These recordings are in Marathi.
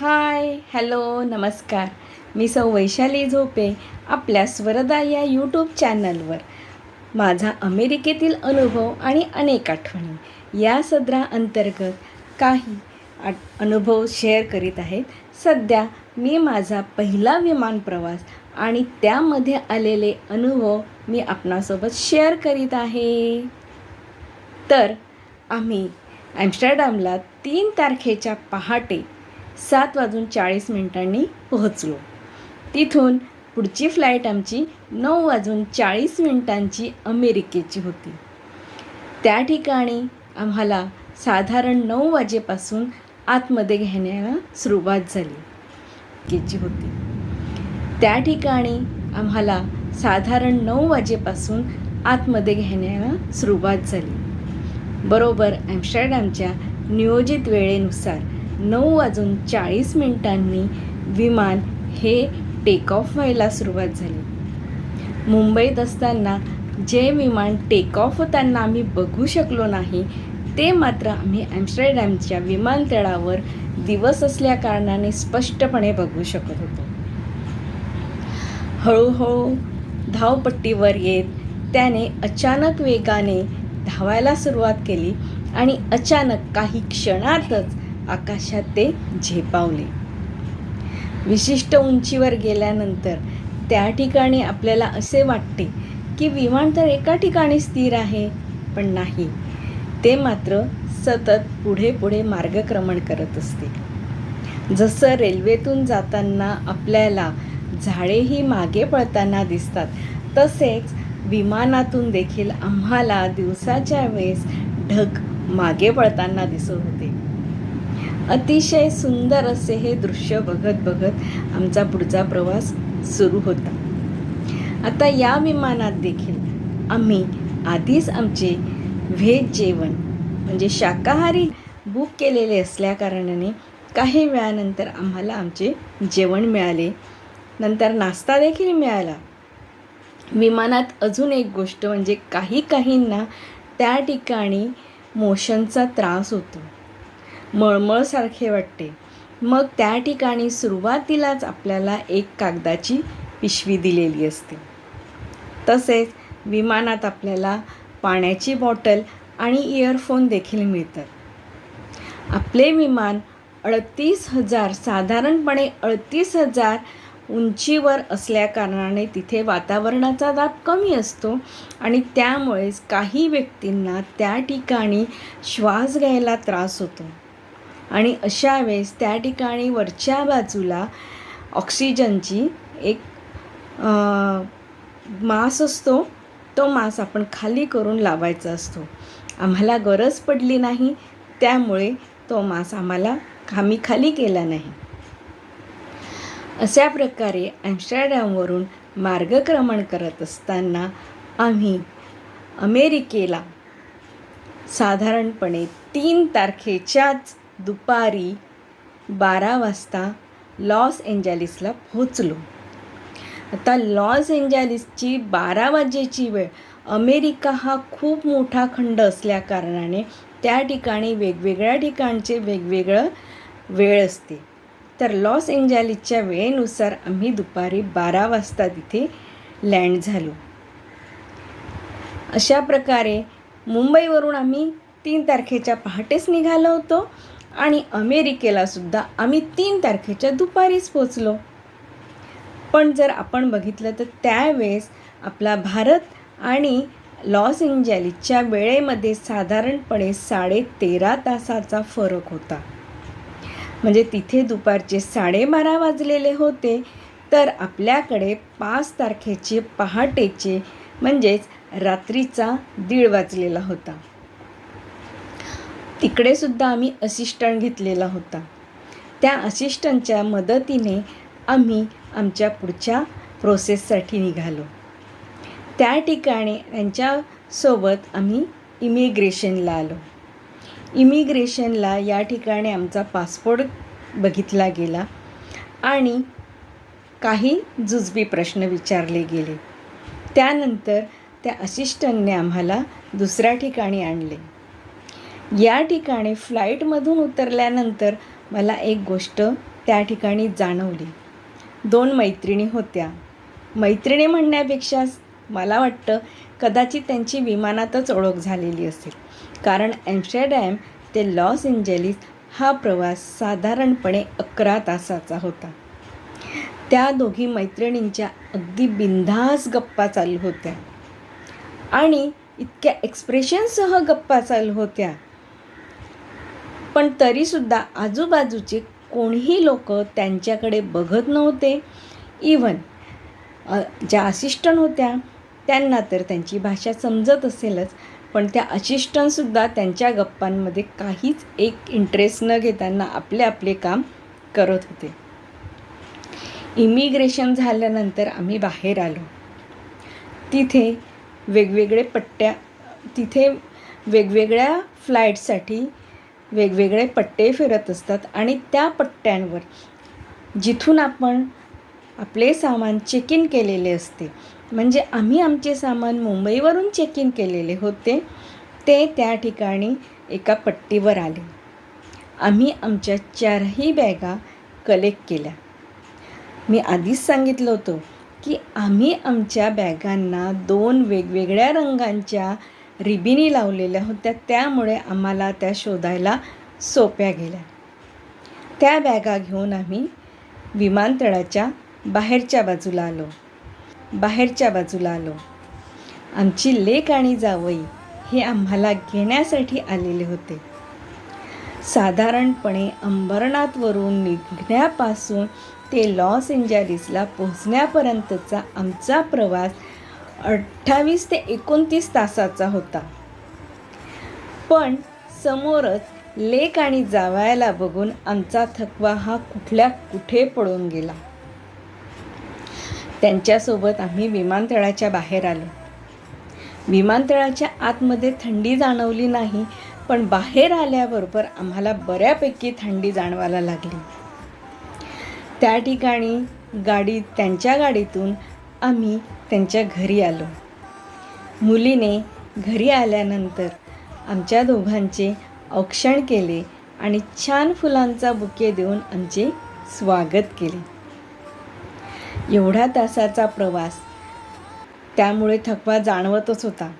हाय हॅलो नमस्कार. मी सौ वैशाली झोपे आपल्या स्वरदा या यूट्यूब चॅनलवर माझा अमेरिकेतील अनुभव आणि अनेक आठवणी या सदरा अंतर्गत काही आठ अनुभव शेअर करीत आहेत. सध्या मी माझा पहिला विमान प्रवास आणि त्यामध्ये आलेले अनुभव मी आपणासोबत शेअर करीत आहे. तर आम्ही ॲम्स्टरडॅमला तीन तारखेच्या पहाटे सात वाजून चाळीस मिनिटांनी पोहोचलो. तिथून पुढची फ्लाईट आमची नऊ वाजून चाळीस मिनिटांची अमेरिकेची होती. त्या ठिकाणी आम्हाला साधारण नऊ वाजेपासून आतमध्ये घेण्याला सुरुवात झाली. केची होती. त्या ठिकाणी आम्हाला साधारण नऊ वाजेपासून आतमध्ये घेण्याला सुरुवात झाली. बरोबर ॲम्स्टरडॅमच्या नियोजित वेळेनुसार नऊ वाजून चाळीस मिनिटांनी विमान हे टेक ऑफ व्हायला सुरुवात झाली. मुंबईत असताना जे विमान टेक ऑफ होताना आम्ही बघू शकलो नाही ते मात्र आम्ही ॲम्स्टरडॅमच्या विमानतळावर दिवस असल्या कारणाने स्पष्टपणे बघू शकत होतो. हळूहळू धावपट्टीवर येत त्याने अचानक वेगाने धावायला सुरुवात केली आणि अचानक काही क्षणातच आकाशात ते झेपावले. विशिष्ट उंचीवर गेल्यानंतर त्या ठिकाणी आपल्याला असे वाटते की विमान तर एका ठिकाणी स्थिर आहे पण नाही. ते मात्र सतत पुढे पुढे मार्गक्रमण करत असते. जसं रेल्वेतून जाताना आपल्याला झाडेही मागे पळताना दिसतात तसेच विमानातून देखील आम्हाला दिवसाच्या वेळेस ढग मागे पळताना दिसत होते. अतिशय सुंदर असे हे दृश्य बघत बघत आमचा पुढचा प्रवास सुरू होता. आता या विमानात देखील आम्ही आधीच आमचे व्हेज जेवण म्हणजे शाकाहारी बुक केलेले असल्याकारणाने काही वेळानंतर आम्हाला आमचे जेवण मिळाले. नंतर नाश्ता देखील मिळाला. विमानात अजून एक गोष्ट म्हणजे काही काहींना त्या ठिकाणी मोशनचा त्रास होतो. मळमळसारखे वाटते. मग त्या ठिकाणी सुरुवातीलाच आपल्याला एक कागदाची पिशवी दिलेली असते. तसेच विमानात आपल्याला पाण्याची बॉटल आणि इयरफोन देखील मिळतात. आपले विमान अडतीस हजार साधारणपणे अडतीस हजार उंचीवर असल्याकारणाने तिथे वातावरणाचा दाब कमी असतो आणि त्यामुळेच काही व्यक्तींना त्या ठिकाणी श्वास घ्यायला त्रास होतो. आणि अशा वेळेस त्या ठिकाणी वरच्या बाजूला ऑक्सिजनची एक मास असतो तो मास आपण खाली करून लावायचा असतो. आम्हाला गरज पडली नाही त्यामुळे तो मास आम्हाला आम्ही खाली केला नाही. अशा प्रकारे ॲम्स्टरडॅमवरून मार्गक्रमण करत असताना आम्ही अमेरिकेला साधारणपणे तीन तारखेच्याच दुपारी बारा वाजता लॉस एंजलिसला पोहोचलो. आता लॉस एंजलिसची बारा वाजेची वेळ. अमेरिका हा खूप मोठा खंड असल्याकारणाने त्या ठिकाणी वेगवेगळ्या ठिकाणचे वेगवेगळं वेळ असते. तर लॉस एंजलिसच्या वेळेनुसार आम्ही दुपारी बारा वाजता तिथे लँड झालो. अशा प्रकारे मुंबईवरून आम्ही तीन तारखेच्या पहाटेच निघालो होतो. आणि अमेरिकेला सुद्धा आम्ही तीन तारखेच्या दुपारीच पोचलो पण जर आपण बघितलं तर त्यावेळेस आपला भारत आणि लॉस एंजलिसच्या वेळेमध्ये साधारणपणे साडे तेरा तासाचा फरक होता. म्हणजे तिथे दुपारचे साडेबारा वाजलेले होते तर आपल्याकडे पाच तारखेचे पहाटेचे म्हणजेच रात्रीचा दीड वाजलेला होता. तिकडेसुद्धा आम्ही असिस्टंट घेतलेला होता. त्या असिस्टंटच्या मदतीने आम्ही आमच्या पुढच्या प्रोसेससाठी निघालो. त्या ठिकाणी त्यांच्यासोबत आम्ही इमिग्रेशनला आलो. इमिग्रेशनला या ठिकाणी आमचा पासपोर्ट बघितला गेला आणि काही जुजबी प्रश्न विचारले गेले. त्यानंतर त्या असिस्टंटने आम्हाला दुसऱ्या ठिकाणी आणले. या ठिकाणी फ्लाईटमधून उतरल्यानंतर मला एक गोष्ट त्या ठिकाणी जाणवली. दोन मैत्रिणी होत्या. मैत्रिणी म्हणण्यापेक्षा मला वाटतं कदाचित त्यांची विमानातच ओळख झालेली असेल. कारण ॲम्स्टरडॅम ते लॉस एंजेलिस हा प्रवास साधारणपणे अकरा तासाचा होता. त्या दोघी मैत्रिणींच्या अगदी बिनधास गप्पा चालू होत्या. आणि इतक्या एक्सप्रेशनसह गप्पा चालू होत्या. पण तरीसुद्धा आजूबाजूचे कोणीही लोक त्यांच्याकडे बघत नव्हते. इवन ज्या असिस्टंट होत्या त्यांना तर त्यांची भाषा समजत असेलच पण त्या असिस्टंटसुद्धा त्यांच्या गप्पांमध्ये काहीच एक इंटरेस्ट न घेताना आपले आपले काम करत होते. इमिग्रेशन झाल्यानंतर आम्ही बाहेर आलो. तिथे वेगवेगळे पट्ट्या तिथे वेगवेगळ्या फ्लाईटसाठी वेगवेगळे पट्टे फिरत असतात आणि त्या पट्ट्यांवर जिथून आपण आपले सामान चेक इन केलेले असते. म्हणजे आम्ही आमचे सामान मुंबईवरून चेक इन केलेले होते ते त्या ठिकाणी एका पट्टीवर आले. आम्ही आमच्या चारही बॅगा कलेक्ट केल्या. मी आधीच सांगितलं होतं की आम्ही आमच्या बॅगांना दोन वेगवेगळ्या रंगांच्या रिबिनी लावलेल्या होत्या. त्यामुळे आम्हाला त्या शोधायला सोप्या गेल्या. त्या बॅगा घेऊन आम्ही विमानतळाच्या बाहेरच्या बाजूला आलो. बाहेरच्या बाजूला आलो. आमची लेक आणि जावई हे आम्हाला घेण्यासाठी आलेले होते. साधारणपणे अंबरनाथवरून निघण्यापासून ते लॉस एंजलिसला पोहोचण्यापर्यंतचा आमचा प्रवास अठ्ठावीस ते एकोणतीस तासाचा होता. पण समोरच लेक आणि जावायला बघून आमचा थकवा हा कुठल्या कुठे पडून गेला. त्यांच्यासोबत आम्ही विमानतळाच्या बाहेर आलो. विमानतळाच्या आतमध्ये थंडी जाणवली नाही पण बाहेर आल्याबरोबर आम्हाला बऱ्यापैकी थंडी जाणवायला लागली. त्या ठिकाणी गाडी त्यांच्या गाडीतून आम्ही त्यांच्या घरी आलो. मुलीने घरी आल्यानंतर आमच्या दोघांचे औक्षण केले आणि छान फुलांचा बुके देऊन आमचे स्वागत केले. एवढ्या तासाचा प्रवास त्यामुळे थकवा जाणवतच होता.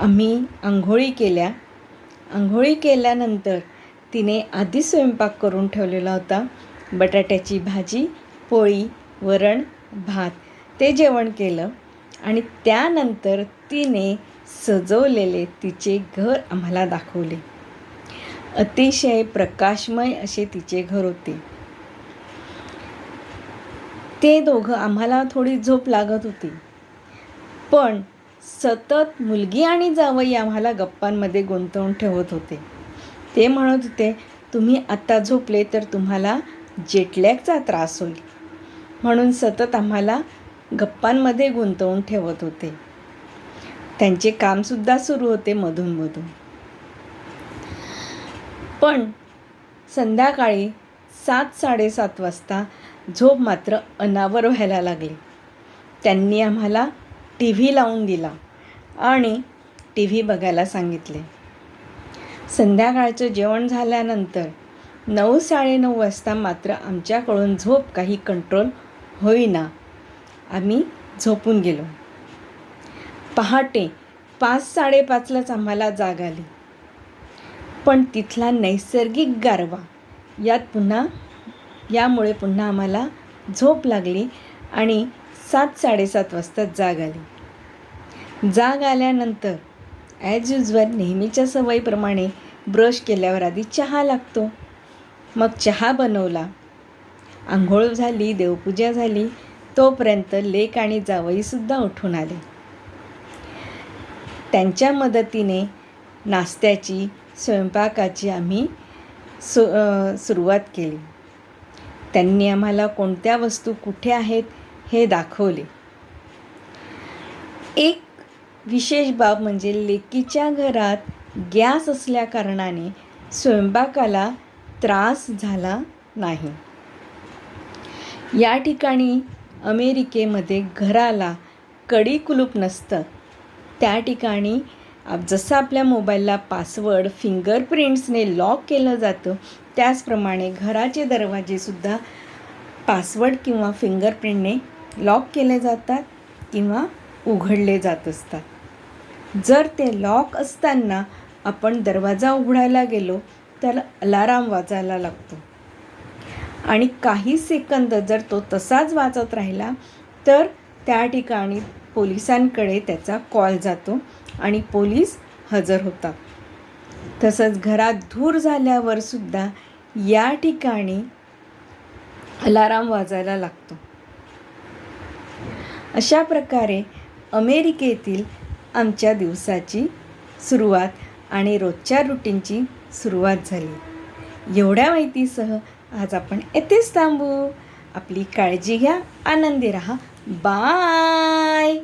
आम्ही आंघोळी केल्या. आंघोळी केल्यानंतर तिने आधी स्वयंपाक करून ठेवलेला होता. बटाट्याची भाजी पोळी वरण भात ते जेवण केलं आणि त्यानंतर तिने सजवलेले तिचे घर आम्हाला दाखवले. अतिशय प्रकाशमय असे तिचे घर होते. ते दोघं आम्हाला थोडी झोप लागत होती. पण सतत मुलगी आणि जावई आम्हाला गप्पांमध्ये गुंतवून ठेवत होते. ते म्हणत होते तुम्ही आत्ता झोपले तर तुम्हाला जेटलॅगचा त्रास होईल. म्हणून सतत आम्हाला गप्पांमध्ये गुंतवून ठेवत होते. त्यांचे कामसुद्धा सुरू होते मधूनमधून पण संध्याकाळी सात साडेसात वाजता झोप मात्र अनावर व्हायला लागली. त्यांनी आम्हाला टी व्ही लावून दिला आणि टी व्ही बघायला सांगितले. संध्याकाळचं जेवण झाल्यानंतर नऊ साडेनऊ वाजता मात्र आमच्याकडून झोप काही कंट्रोल होईना. आम्ही झोपून गेलो. पहाटे पाच साडेपाचलाच आम्हाला जाग आली. पण तिथला नैसर्गिक गारवा यात पुन्हा यामुळे पुन्हा आम्हाला झोप लागली आणि सात साडेसात वाजता जाग आली. जाग आल्यानंतर ॲज युजवर नेहमीच्या सवयीप्रमाणे ब्रश केल्यावर आधी चहा लागतो. मग चहा बनवला. आंघोळ झाली देवपूजा झाली तोपर्यंत लेक आणि जावईसुद्धा उठून आले. त्यांच्या मदतीने नाश्त्याची स्वयंपाकाची आम्ही सु सुरुवात केली. त्यांनी आम्हाला कोणत्या वस्तू कुठे आहेत हे दाखवले. एक विशेष बाब म्हणजे लेकीच्या घरात गॅस असल्याकारणाने स्वयंपाकाला त्रास झाला नाही. या ठिकाणी अमेरिकेमध्ये घराला कडी कुलूप नसतं. त्या ठिकाणी जसं आपल्या मोबाईलला पासवर्ड फिंगरप्रिंट्सने लॉक केलं जातं त्याचप्रमाणे घराचे दरवाजेसुद्धा पासवर्ड किंवा फिंगरप्रिंटने लॉक केले जातात किंवा उघडले जात असतात. जर ते लॉक असताना आपण दरवाजा उघडायला गेलो तर अलाराम वाजायला लागतो. आणि काही सेकंद जर तो तसाच वाचत राहिला तर त्या ठिकाणी पोलिसांकडे त्याचा कॉल जातो आणि पोलीस हजर होतात. तसंच घरात धूर झाल्यावर सुद्धा या ठिकाणी अलाराम वाजायला लागतो. अशा प्रकारे अमेरिकेतील आमच्या दिवसाची सुरुवात आणि रोजच्या रुटीनची सुरुवात झाली. एवढ्या माहितीसह आज आपण येथेच थांबू. आपली काळजी घ्या आनंदी राहा. बाय!